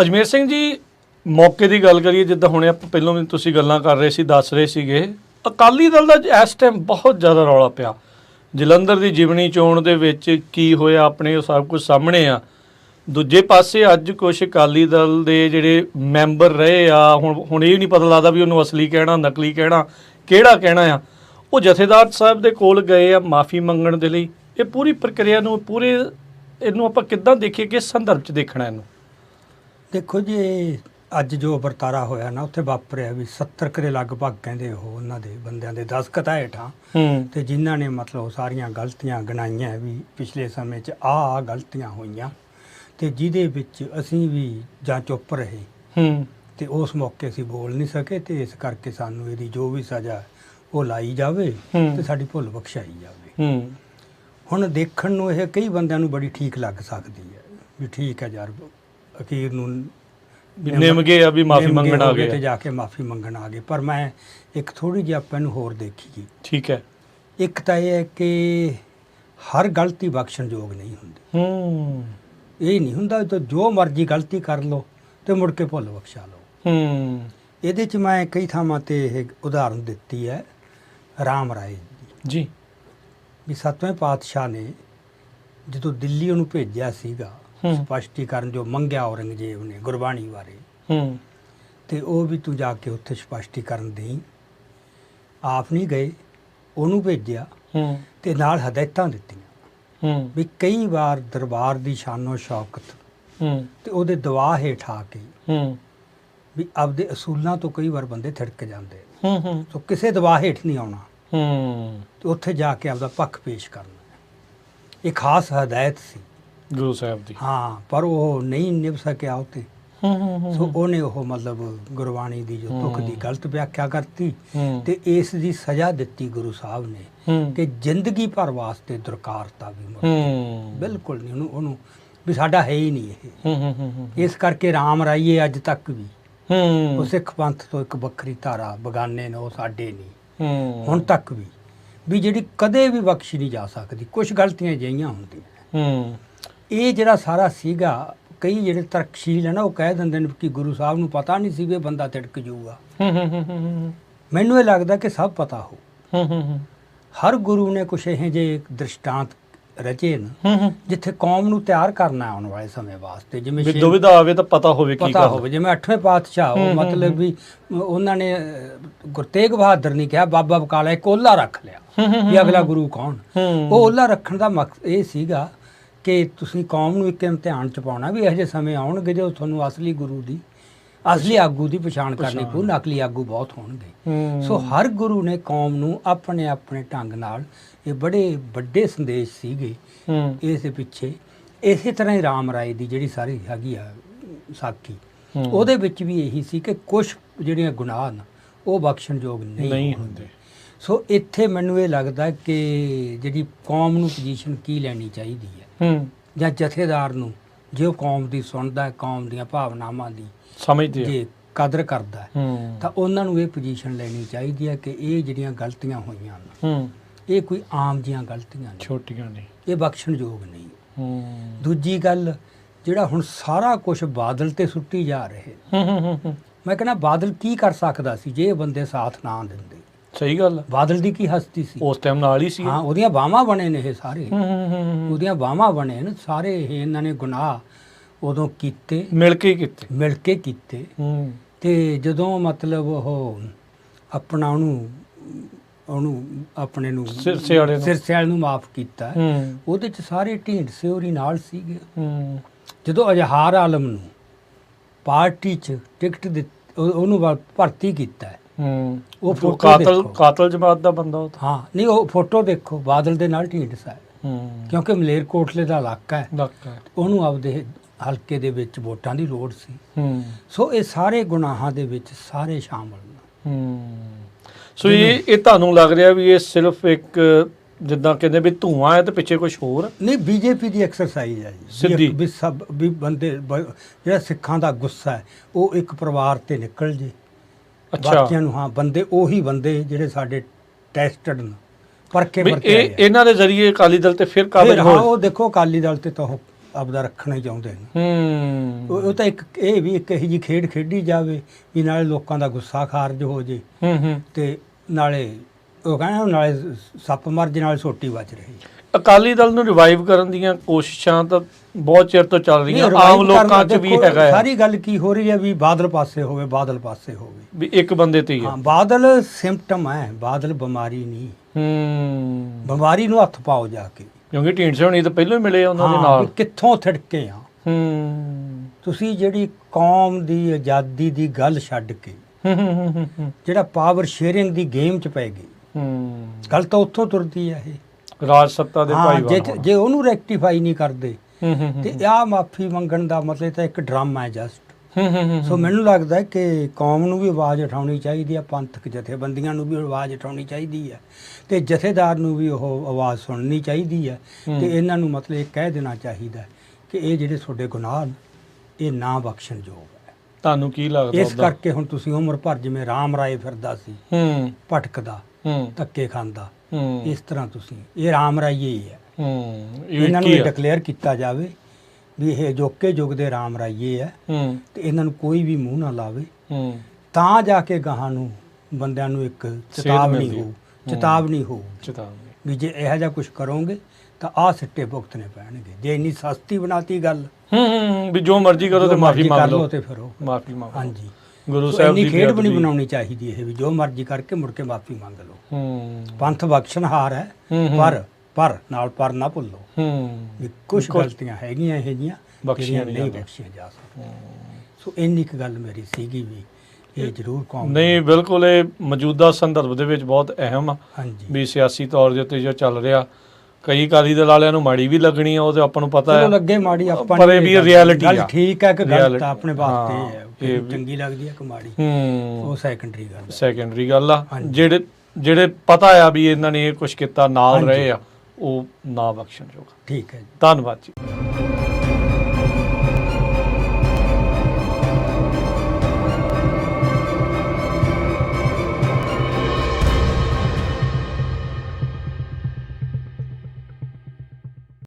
ਅਜਮੇਰ ਸਿੰਘ ਜੀ, ਮੌਕੇ ਦੀ ਗੱਲ ਕਰੀਏ, ਜਿੱਦਾਂ ਹੁਣੇ ਆਪਾਂ ਪਹਿਲਾਂ ਵੀ ਤੁਸੀਂ ਗੱਲਾਂ ਕਰ ਰਹੇ ਸੀ, ਦੱਸ ਰਹੇ ਸੀਗੇ, ਅਕਾਲੀ ਦਲ ਦਾ ਇਸ ਟਾਈਮ ਬਹੁਤ ਜ਼ਿਆਦਾ ਰੌਲਾ ਪਿਆ। ਜਲੰਧਰ ਦੀ ਜਿਵਣੀ ਚੋਣ ਦੇ ਵਿੱਚ ਕੀ ਹੋਇਆ, ਆਪਣੇ ਉਹ ਸਭ ਕੁਝ ਸਾਹਮਣੇ ਆ। ਦੂਜੇ ਪਾਸੇ ਅੱਜ ਕੁਝ ਅਕਾਲੀ ਦਲ ਦੇ ਜਿਹੜੇ ਮੈਂਬਰ ਰਹੇ ਆ ਹੁਣ ਹੁਣ ਇਹ ਨਹੀਂ ਪਤਾ ਲੱਗਦਾ ਵੀ ਉਹਨੂੰ ਅਸਲੀ ਕਹਿਣਾ ਨਕਲੀ ਕਹਿਣਾ ਕਿਹੜਾ ਕਹਿਣਾ ਆ। ਉਹ ਜਥੇਦਾਰ ਸਾਹਿਬ ਦੇ ਕੋਲ ਗਏ ਆ ਮਾਫੀ ਮੰਗਣ ਦੇ ਲਈ। ਇਹ ਪੂਰੀ ਪ੍ਰਕਿਰਿਆ ਨੂੰ ਪੂਰੇ ਇਹਨੂੰ ਆਪਾਂ ਕਿੱਦਾਂ ਦੇਖੀਏ ਕਿਸ ਸੰਦਰਭ 'ਚ ਦੇਖਣਾ ਇਹਨੂੰ? ਦੇਖੋ ਜੀ ਅੱਜ ਜੋ ਵਰਤਾਰਾ ਹੋਇਆ ਨਾ ਉੱਥੇ ਵਾਪਰਿਆ ਵੀ 70 ਕਰੇ ਲਗਭਗ ਕਹਿੰਦੇ ਉਹ ਉਹਨਾਂ ਦੇ ਬੰਦਿਆਂ ਦੇ ਦਸਖਤ ਆ ਹੇਠਾਂ। ਤੇ ਜਿਨ੍ਹਾਂ ਨੇ ਮਤਲਬ ਸਾਰੀਆਂ ਗਲਤੀਆਂ ਗਣਾਈਆਂ ਵੀ ਪਿਛਲੇ ਸਮੇਂ 'ਚ ਆ ਆ ਗਲਤੀਆਂ ਹੋਈਆਂ। ਤੇ ਜਿਹਦੇ ਵਿੱਚ ਅਸੀਂ ਵੀ ਜਾਂ ਚੁੱਪ ਰਹੇ। ਹੂੰ। ਤੇ ਉਸ ਮੌਕੇ ਅਸੀਂ ਬੋਲ ਨਹੀਂ ਸਕੇ ਤੇ ਇਸ ਕਰਕੇ ਸਾਨੂੰ ਇਹਦੀ ਜੋ ਵੀ ਸਜ਼ਾ ਉਹ ਲਾਈ ਜਾਵੇ ਹੂੰ। ਤੇ ਸਾਡੀ ਭੁੱਲ ਬਖਸ਼ਾਈ ਜਾਵੇ। ਹੂੰ। ਹੁਣ ਦੇਖਣ ਨੂੰ ਇਹ ਕਈ ਬੰਦਿਆਂ ਨੂੰ ਬੜੀ ਠੀਕ ਲੱਗ ਸਕਦੀ ਹੈ ਵੀ ਠੀਕ ਹੈ ਯਾਰ ਅਖੀਰ ਨੂੰ ਵੀ ਨਿਮ ਗਏ ਆ ਵੀ ਮਾਫੀ ਨਿਮ ਮੰਗਣ ਆ ਹੋ ਗਏ ਤੇ ਆ। ਜਾ ਕੇ ਮਾਫੀ ਮੰਗਣ ਆ ਗਏ। ਪਰ ਮੈਂ ਇੱਕ ਥੋੜੀ ਜਿਹੀ ਆਪਾਂ ਨੂੰ ਹੋਰ ਦੇਖੀਏ। ਠੀਕ ਹੈ। ਇੱਕ ਤਾਂ ਇਹ ਹੈ ਕਿ ਹਰ ਗਲਤੀ ਬਖਸ਼ਣਯੋਗ ਨਹੀਂ ਹੁੰਦੀ। ਹੂੰ। ਇਹ ਨਹੀਂ ਹੁੰਦਾ ਤਾਂ ਜੋ ਮਰਜ਼ੀ ਗਲਤੀ ਕਰ ਲਓ ਤੇ ਮੁੜ ਕੇ ਭੁੱਲ ਬਖਸ਼ਾ ਲਓ। ਹੂੰ। ਇਹਦੇ 'ਚ ਮੈਂ ਕਈ ਥਾਵਾਂ ਤੇ ਇਹ ਉਦਾਹਰਨ ਦਿੱਤੀ ਹੈ ਰਾਮ ਰਾਏ ਜੀ। ਵੀ ਸਤਵੇਂ ਪਾਤਸ਼ਾਹ ਨੇ ਜਦੋਂ ਦਿੱਲੀ ਉਹਨੂੰ ਭੇਜਿਆ ਸੀਗਾ। ਸਪਸ਼ਟੀਕਰਨ ਜੋ ਮੰਗਿਆ ਔਰੰਗਜ਼ੇਬ ਨੇ ਗੁਰਬਾਣੀ ਬਾਰੇ ਹੂੰ। ਤੇ ਉਹ ਵੀ ਤੂੰ ਜਾ ਕੇ ਉੱਥੇ ਸਪਸ਼ਟੀਕਰਨ ਦੇਈ। ਆਪ ਨਹੀਂ ਗਏ ਉਹਨੂੰ ਭੇਜਿਆ ਹੂੰ। ਤੇ ਨਾਲ ਹਦਾਇਤਾਂ ਦਿੱਤੀਆਂ। ਹੂੰ। ਵੀ ਕਈ ਵਾਰ ਦਰਬਾਰ ਦੀ ਸ਼ਾਨੋ ਸ਼ੌਕਤ ਹੂੰ। ਤੇ ਉਹਦੇ ਦਵਾ ਹੇਠ ਆ ਕੇ ਹੂੰ। ਵੀ ਆਪਦੇ ਅਸੂਲਾਂ ਤੋਂ ਕਈ ਵਾਰ ਬੰਦੇ ਥਿੜਕ ਜਾਂਦੇ ਹੂੰ ਹੂੰ। ਸੋ ਕਿਸੇ ਦਵਾ ਹੇਠ ਨਹੀਂ ਆਉਣਾ। ਹੂੰ। ਤੇ ਉੱਥੇ ਜਾ ਕੇ ਆਪਦਾ ਪੱਖ ਪੇਸ਼ ਕਰਨਾ। ਇਹ ਖਾਸ ਹਦਾਇਤ ਸੀ। ਗੁਰੂ ਸਾਹਿਬ ਦੀ। ਹਾਂ ਪਰ ਉਹ ਨਹੀਂ ਨਿਭ ਸਕਿਆ ਉਤੇ ਸੋ ਉਹਨੇ ਉਹ ਮਤਲਬ ਗੁਰਬਾਣੀ ਦੀ ਜੋ ਤੁਕ ਦੀ ਗਲਤ ਵਿਆਖਿਆ ਕਰਤੀ ਤੇ ਇਸ ਦੀ ਸਜ਼ਾ ਦਿੱਤੀ ਗੁਰੂ ਸਾਹਿਬ ਨੇ ਕਿ ਜ਼ਿੰਦਗੀ ਭਰ ਵਾਸਤੇ ਦੁਰਕਾਰਤਾ ਵੀ ਹੂੰ। ਬਿਲਕੁਲ ਨਹੀਂ ਉਹਨੂੰ ਉਹਨੂੰ ਵੀ ਸਾਡਾ ਹੈ ਹੀ ਨਹੀਂ ਇਹ। ਇਸ ਕਰਕੇ ਰਾਮ ਰਾਈਏ ਅੱਜ ਤੱਕ ਵੀ। ਉਹ ਸਿੱਖ ਪੰਥ ਤੋਂ ਇੱਕ ਵੱਖਰੀ ਧਾਰਾ ਬਗਾਨੇ ਨੇ ਉਹ ਸਾਡੇ ਨਹੀਂ। ਹੁਣ ਤੱਕ ਵੀ ਵੀ ਜਿਹੜੀ ਕਦੇ ਵੀ ਬਖਸ਼ੀ ਨਹੀਂ ਜਾ ਸਕਦੀ ਕੁਝ ਗਲਤੀਆਂ ਜਿਹੀਆਂ ਹੁੰਦੀਆਂ। ਹੂੰ। ਇਹ ਜਿਹੜਾ ਸਾਰਾ ਸੀਗਾ ਕਈ ਜਿਹੜੇ ਤਰਕਸ਼ੀਲ ਹੈ ਨਾ ਉਹ ਕਹਿ ਦਿੰਦੇ ਨੇ ਕਿ ਗੁਰੂ ਸਾਹਿਬ ਨੂੰ ਪਤਾ ਨਹੀਂ ਸੀ ਵੀ ਇਹ ਬੰਦਾ ਤਿੜਕ ਜਾਊਗਾ। ਹੂੰ ਮੈਨੂੰ ਇਹ ਲੱਗਦਾ ਕਿ ਸਭ ਪਤਾ ਹੋ। ਹਰ ਗੁਰੂ ਨੇ ਕੁਛ ਇਹ ਜੇ ਦ੍ਰਿਸ਼ਟਾਂਤ ਰਚੇ ਨੇ ਜਿੱਥੇ ਕੌਮ ਨੂੰ ਤਿਆਰ ਕਰਨਾ ਆਉਣ ਵਾਲੇ ਸਮੇਂ ਵਾਸਤੇ ਜਿਵੇਂ ਵੀ ਦੁਵਿਧਾ ਆਵੇ ਤਾਂ ਪਤਾ ਹੋਵੇ ਕੀ ਪਤਾ ਕਰ ਹੋਵੇ ਜਿਵੇਂ ਅੱਠਵੇਂ ਪਾਤਸ਼ਾਹ ਉਹ ਮਤਲਬ ਵੀ ਉਹਨਾਂ ਨੇ ਅਹ, ਗੁਰੂ ਤੇਗ ਬਹਾਦਰ ਨੇ ਕਿਹਾ ਬਾਬਾ ਬਕਾਲਾ ਇੱਕ ਓਲਾ ਰੱਖ ਲਿਆ ਵੀ ਅਗਲਾ ਗੁਰੂ ਕੌਣ? ਉਹ ਓਲਾ ਰੱਖਣ ਦਾ ਮਕਸਦ ਇਹ ਸੀਗਾ ਕਿ ਤੁਸੀਂ ਕੌਮ ਨੂੰ ਇੱਕ ਇਮਤਿਹਾਨ ਚ ਪਾਉਣਾ ਵੀ ਇਹੋ ਜਿਹੇ ਸਮੇਂ ਆਉਣਗੇ ਜਦੋਂ ਤੁਹਾਨੂੰ ਅਸਲੀ ਗੁਰੂ ਦੀ ਅਸਲੀ ਆਗੂ ਦੀ ਪਛਾਣ ਕਰਨੀ ਪਊ ਨਕਲੀ ਆਗੂ ਬਹੁਤ ਹੋਣਗੇ। ਸੋ ਹਰ ਗੁਰੂ ਨੇ ਕੌਮ ਨੂੰ ਆਪਣੇ ਆਪਣੇ ਢੰਗ ਨਾਲ ਇਹ ਬੜੇ ਵੱਡੇ ਸੰਦੇਸ਼ ਸੀਗੇ ਇਸ ਦੇ ਪਿੱਛੇ। ਇਸੇ ਤਰ੍ਹਾਂ ਹੀ ਰਾਮ ਰਾਏ ਦੀ ਜਿਹੜੀ ਸਾਰੀ ਹੈਗੀ ਆ ਸਾਖੀ। ਉਹਦੇ ਵਿੱਚ ਵੀ ਇਹੀ ਸੀ ਕਿ ਕੁਝ ਜਿਹੜੀਆਂ ਗੁਨਾਹ ਨੇ ਉਹ ਬਖਸ਼ਣਯੋਗ ਨਹੀਂ। ਹੁੰਦੇ। ਸੋ ਇੱਥੇ ਮੈਨੂੰ ਇਹ ਲੱਗਦਾ ਕਿ ਜਿਹੜੀ ਕੌਮ ਨੂੰ ਪੋਜੀਸ਼ਨ ਕੀ ਲੈਣੀ ਚਾਹੀਦੀ ਹੈ? ਹੂੰ। ਜਾਂ ਜਥੇਦਾਰ ਨੂੰ ਜੇ ਉਹ ਕੌਮ ਦੀ ਸੁਣਦਾ ਹੈ ਕੌਮ ਦੀਆਂ ਭਾਵਨਾਵਾਂ ਦੀ ਸਮਝਦੇ ਜੇ ਕਦਰ ਕਰਦਾ ਹੈ ਤਾਂ ਉਹਨਾਂ ਨੂੰ ਇਹ ਪੋਜੀਸ਼ਨ ਲੈਣੀ ਚਾਹੀਦੀ ਹੈ ਕਿ ਇਹ ਜਿਹੜੀਆਂ ਗਲਤੀਆਂ ਹੋਈਆਂ ਨੇ ਹੂੰ। ਇਹ ਕੋਈ ਆਮ ਜੀਆਂ ਗਲਤੀਆਂ ਨੇ ਛੋਟੀਆਂ ਨੇ ਇਹ ਬਖਸ਼ਣਯੋਗ ਨਹੀਂ। ਹੂੰ। ਦੂਜੀ ਗੱਲ ਜਿਹੜਾ ਹੁਣ ਸਾਰਾ ਕੁਝ ਬਾਦਲ ਤੇ ਸੁੱਟੀ ਜਾ ਰਹੇ। ਹੂੰ ਹੂੰ ਹੂੰ, ਹੂੰ। ਮੈਂ ਕਹਿੰਦਾ ਬਾਦਲ ਕੀ ਕਰ ਸਕਦਾ ਸੀ ਜੇ ਇਹ ਬੰਦੇ ਸਾਥ ਨਾ ਦਿੰਦੇ? ਸਹੀ ਗੱਲ। ਬਾਦਲ ਦੀ ਕੀ ਹਸਤੀ ਸੀ? ਉਸ ਟਾਈਮ ਨਾਲ ਹੀ ਸੀ। ਹਾਂ ਉਹਦੀਆਂ ਬਾਹਾਂ ਬਣੇ ਨੇ ਇਹ ਸਾਰੇ। ਹੂੰ ਹੂੰ ਹੂੰ, ਹੂੰ। ਉਹਦੀਆਂ ਬਾਹਾਂ ਬਣੇ ਨੇ ਸਾਰੇ ਇਹ ਇਹਨਾਂ ਨੇ ਗੁਨਾਹ ਉਦੋਂ ਕੀਤੇ। ਮਿਲ ਕੇ ਕੀਤੇ। ਮਿਲ ਕੇ ਕੀਤੇ। ਹੂੰ। ਤੇ ਜਦੋਂ ਮਤਲਬ ਉਹ ਆਪਣਾ ਉਹਨੂੰ ਉਹਨੂੰ ਆਪਣੇ ਨੂੰ ਸਿਰ ਸਿਆੜੇ ਨੂੰ। ਸਿਰ ਸਿਆਲ ਨੂੰ ਮਾਫ ਕੀਤਾ। ਉਹਦੇ ਚ ਸਾਰੇ ਢੀਂਡ ਸਿਉਰੀ ਨਾਲ ਸੀਗੇ। ਜਦੋਂ ਅਜਹਾਰ ਆਲਮ ਨੂੰ ਪਾਰਟੀ 'ਚ ਟਿਕਟ ਉਹਨੂੰ ਭਰਤੀ ਕੀਤਾ। ਹੈ। ਉਹ ਫੋਟੋ ਕਾਤਲ ਦੇਖੋ। ਕਾਤਲ ਜਮਾਤ ਦਾ ਬੰਦਾ ਉਹ ਤਾਂ। ਹਾਂ ਨਹੀਂ ਉਹ ਫੋਟੋ ਦੇਖੋ ਬਾਦਲ ਦੇ ਨਾਲ ਢੀਂਡਸਾ ਹੈ ਹੂੰ ਕਿਉਂਕਿ ਮਲੇਰਕੋਟਲੇ ਦਾ ਇਲਾਕਾ ਹੈ ਡਾਕਟਰ ਉਹਨੂੰ ਆਪਦੇ ਹਲਕੇ ਦੇ ਵਿੱਚ ਵੋਟਾਂ ਦੀ ਲੋੜ ਸੀ ਹੂੰ ਸੋ ਇਹ ਸਾਰੇ ਗੁਨਾਹਾਂ ਦੇ ਵਿੱਚ ਸਾਰੇ ਸ਼ਾਮਲ ਨੇ ਹੂੰ ਸੋ ਇਹ ਇਹ ਤੁਹਾਨੂੰ ਲੱਗ ਰਿਹਾ ਵੀ ਇਹ ਸਿਰਫ ਇੱਕ ਜਿੱਦਾਂ ਕਹਿੰਦੇ ਵੀ ਧੂਆਂ ਹੈ ਤੇ ਪਿੱਛੇ ਕੁਝ ਹੋਰ? ਨਹੀਂ ਬੀਜੇਪੀ ਦੀ ਐਕਸਰਸਾਈਜ਼ ਹੈ ਜੀ ਸਿੱਧੀ। ਵੀ ਸਭ ਵੀ ਬੰਦੇ ਬ- ਜਿਹੜਾ ਸਿੱਖਾਂ ਦਾ ਗੁੱਸਾ ਹੈ ਉਹ ਇੱਕ ਪਰਿਵਾਰ ਤੇ ਨਿਕਲ ਜੇ ਅੱਛਾ। ਬਾਕੀਆਂ ਨੂੰ ਹਾਂ ਬੰਦੇ ਉਹੀ ਬੰਦੇ ਜਿਹੜੇ ਸਾਡੇ ਟੈਸਟਡ ਨੇ। ਪਰਖੇ ਵੀ ਇਹ ਇਹਨਾਂ ਦੇ ਜ਼ਰੀਏ ਅਕਾਲੀ ਦਲ ਤੇ ਫਿਰ ਫਿਰ ਕਾਬਜ ਹਾਂ ਹੋ ਉਹ ਦੇਖੋ ਅਕਾਲੀ ਦਲ ਤੇ ਤਾਂ ਉਹ ਆਪਦਾ ਰੱਖਣਾ ਹੀ ਚਾਹੁੰਦੇ ਨੇ। ਹੂੰ। ਉਹ ਉਹ ਤਾਂ ਇੱਕ ਇਹ ਵੀ ਇੱਕ ਇਹੋ ਜਿਹੀ ਖੇਡ ਖੇਡੀ ਜਾਵੇ ਵੀ ਨਾਲੇ ਲੋਕਾਂ ਦਾ ਗੁੱਸਾ ਖਾਰਜ ਹੋ ਜੇ ਹੂੰ ਹੂੰ। ਤੇ ਨਾਲੇ ਉਹ ਕਹਿੰਦਾ ਨਾਲੇ ਸੱਪ ਮਰ ਜੇ ਨਾਲੇ ਸੋਟੀ ਬਚ ਰਹੀ। ਅਕਾਲੀ ਦਲ ਨੂੰ ਰਿਵਾਈਵ ਕਰਨ ਦੀਆਂ ਕੋਸ਼ਿਸ਼ਾਂ ਤਾਂ ਬਹੁਤ ਚਿਰ ਤੋਂ ਚੱਲ ਰਹੀਆਂ। ਆਮ ਲੋਕਾਂ 'ਚ ਵੀ ਹੈਗਾ ਆ ਸਾਰੀ ਗੱਲ ਕੀ ਹੋ ਰਹੀ ਹੈ ਵੀ ਬਾਦਲ ਪਾਸੇ ਹੋਵੇ ਬਾਦਲ ਪਾਸੇ ਹੋਵੇ। ਵੀ ਇੱਕ ਬੰਦੇ ਤੇ ਹੀ ਹਾਂ। ਬਾਦਲ ਸਿੰਪਟਮ ਹੈ ਬਾਦਲ ਬਿਮਾਰੀ ਨਹੀਂ। ਹੂੰ। ਬਿਮਾਰੀ ਨੂੰ ਹੱਥ ਪਾਓ ਜਾ ਕੇ। ਕਿਉਂਕਿ ਢੀਂਡਸੇ ਹੋਣੀ ਤਾਂ ਪਹਿਲਾਂ ਹੀ ਮਿਲੇ ਉਹਨਾਂ ਦੇ ਹਾਂ, ਨਾਲ। ਕਿੱਥੋਂ ਥੜਕੇ ਆ। ਹੂੰ। ਤੁਸੀਂ ਜਿਹੜੀ ਕੌਮ ਦੀ ਆਜ਼ਾਦੀ ਦੀ ਗੱਲ ਛੱਡ ਕੇ ਹੂੰ ਹੂੰ ਹੂੰ, ਹੂੰ ਹੂੰ, ਜਿਹੜਾ ਪਾਵਰ ਸ਼ੇਅਰਿੰਗ ਦੀ ਗੇਮ 'ਚ ਪੈ ਗਏ। ਹੂੰ। ਗੱਲ ਤਾਂ ਉੱਥੋਂ ਤੁਰਦੀ ਹੈ ਇਹ। ਰਾਜ ਸੱਤਾ ਦੇ ਭਾਈਵਾਲ ਜੇ। ਜੇ ਉਹਨੂੰ ਰੈਕਟੀਫਾਈ ਨਹੀਂ ਕਰਦੇ ਹੂੰ ਹੂੰ ਹੂੰ, ਤੇ ਆਹ ਮਾਫੀ ਮੰਗਣ ਦਾ ਮਤਲਬ ਤਾਂ ਇੱਕ ਡਰਾਮਾ ਹੈ ਜਸਟ ਹੂੰ ਹੂੰ ਹੂੰ, ਸੋ ਮੈਨੂੰ ਲੱਗਦਾ ਕਿ ਕੌਮ ਨੂੰ ਵੀ ਆਵਾਜ਼ ਉਠਾਉਣੀ ਚਾਹੀਦੀ ਹੈ ਪੰਥਕ ਜਥੇਬੰਦੀਆਂ ਨੂੰ ਵੀ ਆਵਾਜ਼ ਉਠਾਉਣੀ ਚਾਹੀਦੀ ਹੈ ਤੇ ਜਥੇਦਾਰ ਨੂੰ ਵੀ ਉਹ ਆਵਾਜ਼ ਸੁਣਨੀ ਚਾਹੀਦੀ ਹੈ। ਤੇ ਇਹਨਾਂ ਨੂੰ ਮਤਲਬ ਇਹ ਕਹਿ ਦੇਣਾ ਚਾਹੀਦਾ ਕਿ ਇਹ ਜਿਹੜੇ ਤੁਹਾਡੇ ਗੁਨਾਹ ਇਹ ਨਾ ਬਖਸ਼ਣਯੋਗ ਹੈ। ਤੁਹਾਨੂੰ ਕੀ ਲੱਗਦਾ ਇਸ? ਕਰਕੇ ਹੁਣ ਤੁਸੀਂ ਉਮਰ ਭਰ ਜਿਵੇਂ ਰਾਮ ਰਾਏ ਫਿਰਦਾ ਸੀ ਹੂੰ। ਭਟਕਦਾ। ਹੂੰ। ਧੱਕੇ ਖਾਂਦਾ। ਹੂੰ। ਇਸ ਤਰ੍ਹਾਂ ਤੁਸੀਂ। ਇਹ ਰਾਮ ਰਾਈਏ ਹੀ ਹੈ। ਹੂੰ ਇਹ ਇਹਨਾਂ ਨੂੰ ਆ? ਡਿਕਲੇਅਰ ਕੀਤਾ ਜਾਵੇ ਵੀ ਇਹ ਜੋਕੇ ਯੁੱਗ ਦੇ ਰਾਮ ਰਾਈਏ ਹੈ। ਹੂੰ। ਤੇ ਇਹਨਾਂ ਨੂੰ ਕੋਈ ਵੀ ਮੂੰਹ ਨਾ ਲਾਵੇ। ਹੂੰ। ਤਾਂ ਜਾ ਕੇ ਗਾਹਾਂ ਨੂੰ ਬੰਦਿਆਂ ਨੂੰ ਇੱਕ ਚੇਤਾਵਨੀ ਹੈ। ਚੇਤਾਵਨੀ ਹੋ। ਚੇਤਾਵਨੀ ਵੀ ਜੇ ਇਹੋ ਜਿਹਾ ਕੁਝ ਕਰੋਗੇ ਤਾਂ ਆਹ ਸਿੱਟੇ ਭੁਗਤਣੇ ਪੈਣਗੇ। ਜੇ ਇੰਨੀ ਸਸਤੀ ਬਣਾਤੀ ਗੱਲ ਹੂੰ ਹੂੰ ਵੀ ਜੋ ਮਰਜ਼ੀ ਕਰੋ ਤੇ ਮਾਫੀ ਮੰਗ ਲਓ। ਤੇ ਫਿਰ ਮਾਫੀ ਮੰਗੋ ਹਾਂਜੀ। ਗੁਰੂ ਸਾਹਿਬ ਦੀ ਖੇਡ ਵੀ ਨਹੀਂ। ਬਣਾਉਣੀ ਚਾਹੀਦੀ ਇਹ ਵੀ ਜੋ ਮਰਜ਼ੀ ਕਰਕੇ ਮੁੜ ਕੇ ਮਾਫੀ ਮੰਗ ਲਓ। ਹੂੰ। ਪੰਥ ਬਖਸ਼ਣਹਾਰ ਹੈ। ਪਰ ਪਰ ਨਾਲ ਪਰ ਨਾ ਭੁੱਲੋ। ਹੂੰ। ਕੁਝ ਗਲਤੀਆਂ ਹੈਗੀਆਂ ਇਹ ਜੀਆਂ ਬਖਸ਼ੀਆਂ ਨਹੀਂ। ਬਖਸ਼ੀਆਂ ਜਾ ਸਕਦੀਆਂ। ਸੋ ਇੰਨੀ ਕੁ ਗੱਲ ਮੇਰੀ ਸੀਗੀ ਵੀ ਇਹ ਜ਼ਰੂਰ ਕੌਮ ਨਹੀਂ ਬਿਲਕੁਲ ਇਹ ਮੌਜੂਦਾ ਸੰਦਰਭ ਦੇ ਵਿੱਚ ਬਹੁਤ ਅਹਿਮ ਆ ਵੀ ਸਿਆਸੀ ਤੌਰ ਦੇ ਉੱਤੇ ਜੋ ਚੱਲ ਰਿਹਾ ਕਈ ਅਕਾਲੀ ਦਲ ਵਾਲਿਆਂ ਨੂੰ ਮਾੜੀ ਵੀ ਲੱਗਣੀ ਆ ਉਹ ਤੇ ਆਪਾਂ ਨੂੰ ਪਤਾ ਚਲੋ ਹੈ ਲੱਗੇ ਮਾੜੀ ਆਪਾਂ ਪਰ ਇਹ ਵੀ ਗੱਲ ਆ। ਠੀਕ ਹੈ ਕਿ ਗਲਤ ਆਪਣੇ ਵਾਸਤੇ ਹਾਂ, ਇਹ ਚੰਗੀ ਲੱਗਦੀ ਹੈ ਕਿ ਮਾੜੀ। ਹੂੰ। ਉਹ ਸੈਕੰਡਰੀ ਗੱਲ ਹੈ ਸੈਕੰਡਰੀ ਗੱਲ ਆ। ਜਿਹੜੇ ਜਿਹੜੇ ਪਤਾ ਆ ਵੀ ਇਹਨਾਂ ਨੇ ਇਹ ਕੁਝ ਕੀਤਾ ਨਾਲ। ਰਹੇ ਆ ਉਹ ਨਾ ਬਖਸ਼ਣਯੋਗ। ਠੀਕ ਹੈ ਧੰਨਵਾਦ ਜੀ।